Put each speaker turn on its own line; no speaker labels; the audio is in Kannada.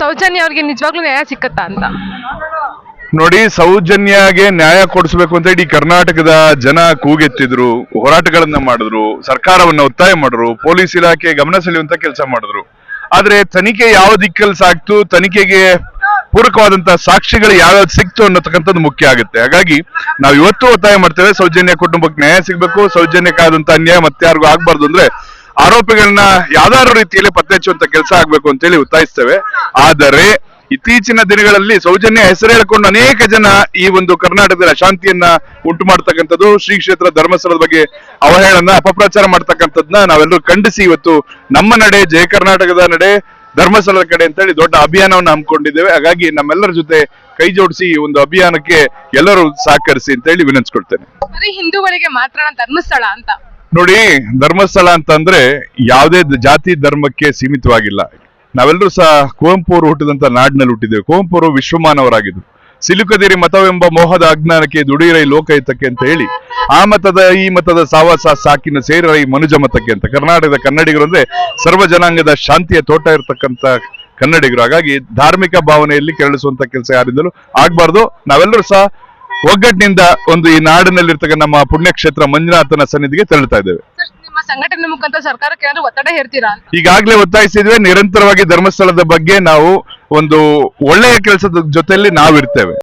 ಸೌಜನ್ಯ ಅವ್ರಿಗೆ ನಿಜವಾಗ್ಲೂ ನ್ಯಾಯ ಸಿಕ್ಕತ್ತಾ ಅಂತ?
ನೋಡಿ, ಸೌಜನ್ಯಗೆ ನ್ಯಾಯ ಕೊಡಿಸ್ಬೇಕು ಅಂತ ಇಡೀ ಕರ್ನಾಟಕದ ಜನ ಕೂಗೆತ್ತಿದ್ರು, ಹೋರಾಟಗಳನ್ನ ಮಾಡಿದ್ರು, ಸರ್ಕಾರವನ್ನ ಒತ್ತಾಯ ಮಾಡಿದ್ರು, ಪೊಲೀಸ್ ಇಲಾಖೆ ಗಮನ ಸೆಳೆಯುವಂತ ಕೆಲಸ ಮಾಡಿದ್ರು. ಆದ್ರೆ ತನಿಖೆ ಯಾವ ದಿಕ್ಕಲ್ಲಿ ಸಾಕ್ತು, ತನಿಖೆಗೆ ಪೂರಕವಾದಂತಹ ಸಾಕ್ಷಿಗಳು ಯಾವ್ಯಾವ್ದು ಸಿಕ್ತು ಅನ್ನತಕ್ಕಂಥದ್ದು ಮುಖ್ಯ ಆಗುತ್ತೆ. ಹಾಗಾಗಿ ನಾವು ಇವತ್ತು ಒತ್ತಾಯ ಮಾಡ್ತೇವೆ, ಸೌಜನ್ಯ ಕುಟುಂಬಕ್ಕೆ ನ್ಯಾಯ ಸಿಗ್ಬೇಕು, ಸೌಜನ್ಯಕ್ಕಾದಂತ ಅನ್ಯಾಯ ಮತ್ತೆ ಯಾರಿಗೂ ಆಗ್ಬಾರ್ದು ಅಂದ್ರೆ ಆರೋಪಿಗಳನ್ನ ಯಾವ್ದಾದ್ರು ರೀತಿಯಲ್ಲಿ ಪತ್ತೆ ಹಚ್ಚುವಂತ ಕೆಲಸ ಆಗ್ಬೇಕು ಅಂತೇಳಿ ಒತ್ತಾಯಿಸ್ತೇವೆ. ಆದರೆ ಇತ್ತೀಚಿನ ದಿನಗಳಲ್ಲಿ ಸೌಜನ್ಯ ಹೆಸರು ಹೇಳಿಕೊಂಡು ಅನೇಕ ಜನ ಈ ಒಂದು ಕರ್ನಾಟಕದ ಅಶಾಂತಿಯನ್ನ ಉಂಟು ಮಾಡ್ತಕ್ಕಂಥದ್ದು, ಶ್ರೀ ಕ್ಷೇತ್ರ ಧರ್ಮಸ್ಥಳದ ಬಗ್ಗೆ ಅವಹೇಳನ, ಅಪಪ್ರಚಾರ ಮಾಡ್ತಕ್ಕಂಥದ್ನ ನಾವೆಲ್ಲರೂ ಖಂಡಿಸಿ ಇವತ್ತು ನಮ್ಮ ನಡೆ, ಜಯ ಕರ್ನಾಟಕದ ನಡೆ, ಧರ್ಮಸ್ಥಳದ ಕಡೆ ಅಂತ ಹೇಳಿ ದೊಡ್ಡ ಅಭಿಯಾನವನ್ನು ಹಮ್ಮಿಕೊಂಡಿದ್ದೇವೆ. ಹಾಗಾಗಿ ನಮ್ಮೆಲ್ಲರ ಜೊತೆ ಕೈ ಜೋಡಿಸಿ ಈ ಒಂದು ಅಭಿಯಾನಕ್ಕೆ ಎಲ್ಲರೂ ಸಹಕರಿಸಿ ಅಂತೇಳಿ ವಿನಂತಿಸ್ಕೊಳ್ತೇನೆ.
ಬರೀ ಹಿಂದೂಗಳಿಗೆ ಮಾತ್ರ ಧರ್ಮಸ್ಥಳ ಅಂತ.
ನೋಡಿ, ಧರ್ಮಸ್ಥಳ ಅಂತಂದ್ರೆ ಯಾವುದೇ ಜಾತಿ ಧರ್ಮಕ್ಕೆ ಸೀಮಿತವಾಗಿಲ್ಲ. ನಾವೆಲ್ಲರೂ ಸಹ ಕುವೆಂಪು ಅವರು ಹುಟ್ಟಿದಂತ ನಾಡಿನಲ್ಲಿ ಹುಟ್ಟಿದ್ದೇವೆ. ಕುವೆಂಪು ಅವರು ವಿಶ್ವಮಾನವರಾಗಿದ್ರು ಸಿಲುಕದಿರಿ ಮತವೆಂಬ ಮೋಹದ ಅಜ್ಞಾನಕ್ಕೆ ದುಡಿಯರೈ ಲೋಕಹಿತಕ್ಕೆ ಅಂತ ಹೇಳಿ, ಆ ಮತದ, ಈ ಮತದ ಸಾವಾಸ ಸಾಕಿನ ಸೇರರ ಈ ಮನುಜ ಮತಕ್ಕೆ ಅಂತ. ಕರ್ನಾಟಕದ ಕನ್ನಡಿಗರು ಅಂದ್ರೆ ಸರ್ವ ಜನಾಂಗದ ಶಾಂತಿಯ ತೋಟ ಇರತಕ್ಕಂತ ಕನ್ನಡಿಗರು. ಹಾಗಾಗಿ ಧಾರ್ಮಿಕ ಭಾವನೆಯಲ್ಲಿ ಕೆರಳಿಸುವಂತ ಕೆಲಸ ಯಾರಿಂದಲೂ ಆಗ್ಬಾರ್ದು. ನಾವೆಲ್ಲರೂ ಸಹ ಒಗ್ಗಟ್ಟಿನಿಂದ ಒಂದು ಈ ನಾಡಿನಲ್ಲಿರ್ತಕ್ಕ ನಮ್ಮ ಪುಣ್ಯಕ್ಷೇತ್ರ ಮಂಜುನಾಥನ ಸನ್ನಿಧಿಗೆ ತೆರಳುತ್ತಾ ಇದ್ದೇವೆ.
ನಿಮ್ಮ ಸಂಘಟನೆ ಮುಖಾಂತರ ಸರ್ಕಾರಕ್ಕೆ ಏನಾದ್ರು ಒತ್ತಡ ಹೇರ್ತೀರಾ
ಈಗಾಗಲೇ ಒತ್ತಾಯಿಸಿದ್ವಿ ನಿರಂತರವಾಗಿ ಧರ್ಮಸ್ಥಳದ ಬಗ್ಗೆ ನಾವು ಒಂದು ಒಳ್ಳೆಯ ಕೆಲಸದ ಜೊತೆಯಲ್ಲಿ ನಾವಿರ್ತೇವೆ.